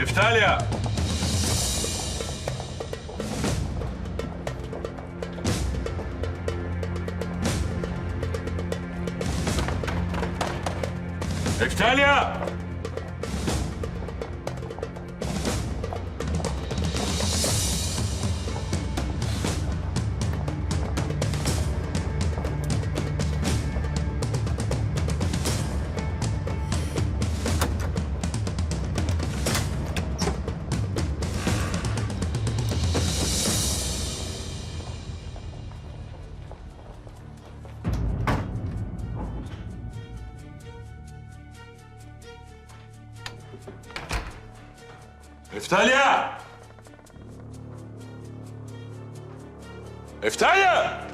Eftalya! Eftalya! Eftalya! Eftalya!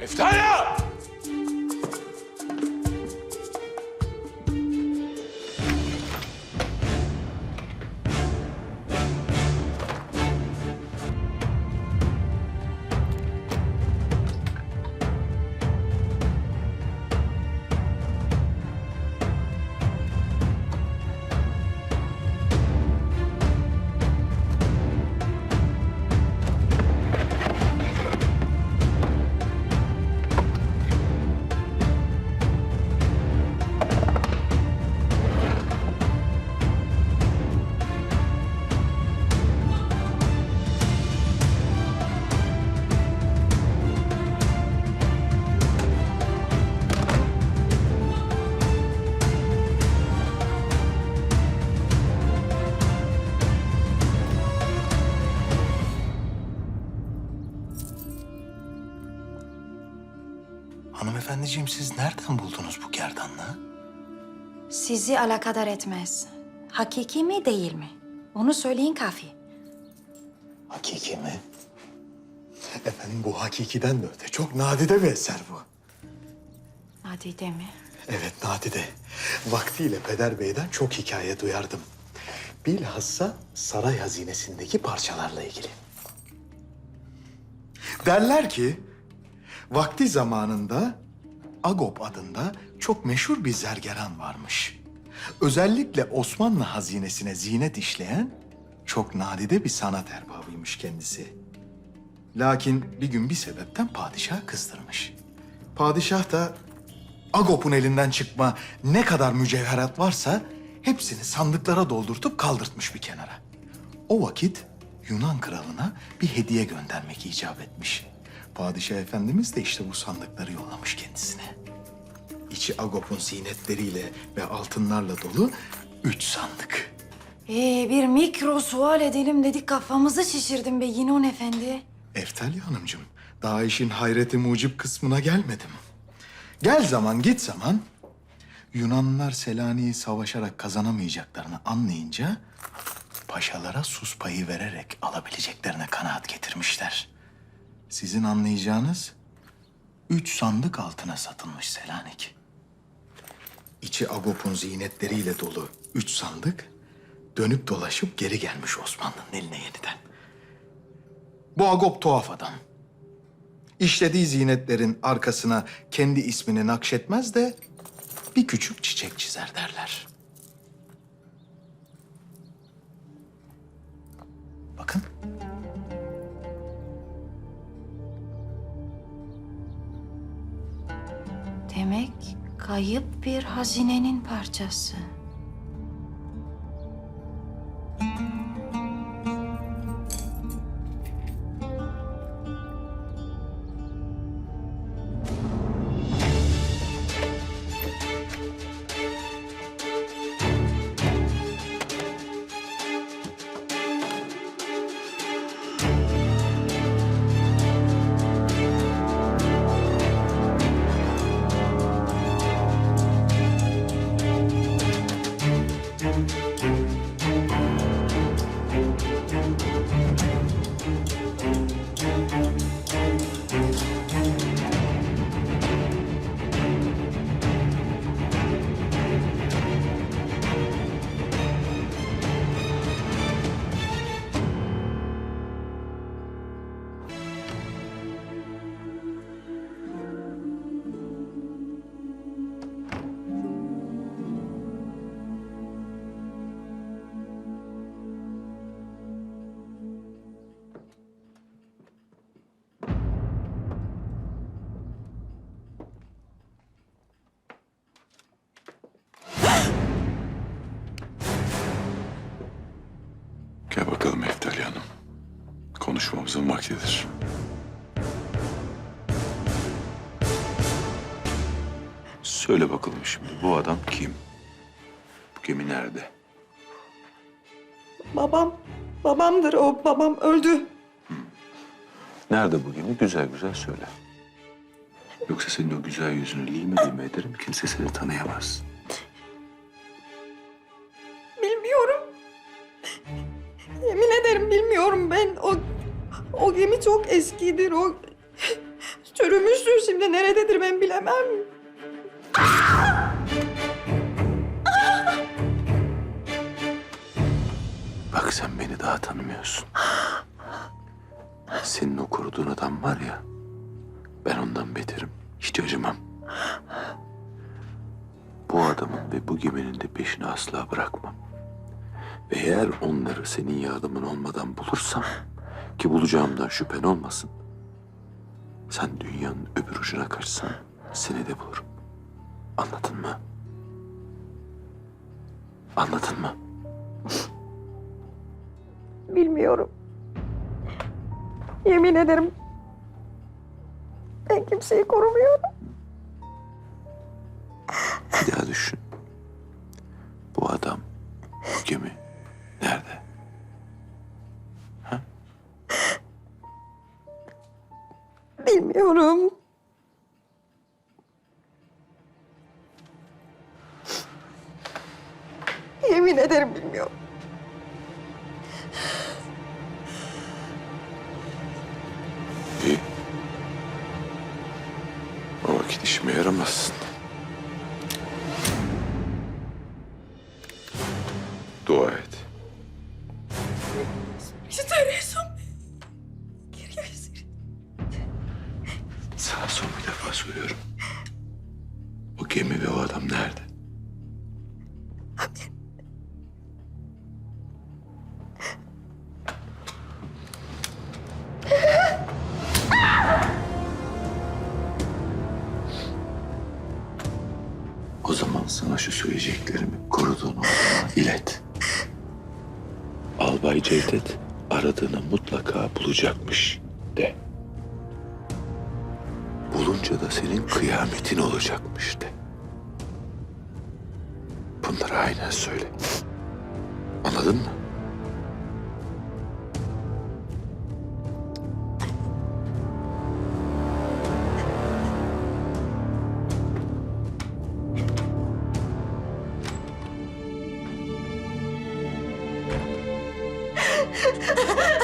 Eftalya! Hanımefendiciğim siz nereden buldunuz bu gerdanlığı? Sizi alakadar etmez. Hakiki mi değil mi? Onu söyleyin kafi. Hakiki mi? Efendim bu hakikiden de öte. Çok nadide bir eser bu. Nadide mi? Evet nadide. Vaktiyle Peder Bey'den çok hikaye duyardım. Bilhassa saray hazinesindeki parçalarla ilgili. Derler ki vakti zamanında Agop adında çok meşhur bir zergeran varmış. Özellikle Osmanlı hazinesine zinet işleyen çok nadide bir sanat erbabıymış kendisi. Lakin bir gün bir sebepten padişah kızdırmış. Padişah da Agop'un elinden çıkma ne kadar mücevherat varsa hepsini sandıklara doldurtup kaldırtmış bir kenara. O vakit Yunan kralına bir hediye göndermek icap etmiş. Padişah Efendimiz de işte bu sandıkları yollamış kendisine. İçi Agop'un zinetleriyle ve altınlarla dolu üç sandık. Ee, bir mikro sual edelim dedik kafamızı şişirdin be Yinon Efendi. Eftalya Hanımcığım, daha işin hayreti mucip kısmına gelmedim. Gel zaman git zaman Yunanlılar Selanik'i savaşarak kazanamayacaklarını anlayınca paşalara sus payı vererek alabileceklerine kanaat getirmişler. Sizin anlayacağınız üç sandık altına satılmış Selanik. İçi Agop'un zinetleriyle dolu üç sandık dönüp dolaşıp geri gelmiş Osmanlı'nın eline yeniden. Bu Agop tuhaf adam. İşlediği zinetlerin arkasına kendi ismini nakşetmez de bir küçük çiçek çizer derler. Bakın. Demek kayıp bir hazinenin parçası. Vaktidir. Söyle bakalım şimdi bu adam kim? Bu gemi nerede? Babam, babamdır o. Babam öldü. Nerede bu gemi? Güzel güzel söyle. Yoksa senin o güzel yüzünü lime lime ederim. Kimse seni tanıyamaz. Çok eskidir. O çürümüştür şimdi. Nerededir ben bilemem. Bak sen beni daha tanımıyorsun. Senin o koruduğun adam var ya, ben ondan beterim. Hiç acımam. Bu adamın ve bu geminin de peşini asla bırakmam. Ve eğer onları senin yardımın olmadan bulursam, ki bulacağımdan şüphen olmasın, sen dünyanın öbür ucuna kaçsan seni de bulurum. Anladın mı? Anladın mı? Bilmiyorum. Yemin ederim. Ben kimseyi korumuyorum. Bir daha düşün. Bilmiyorum. Yemin ederim bilmiyorum. İyi. O vakit işime yaramazsın. Sana son bir defa soruyorum. O gemi ve o adam nerede? O zaman sana şu söyleyeceklerimi koruduğun adama ilet. Albay Cevdet aradığını mutlaka bulacakmış de. Bulunca da senin kıyametin olacakmış de. Bunları aynen söyle. Anladın mı?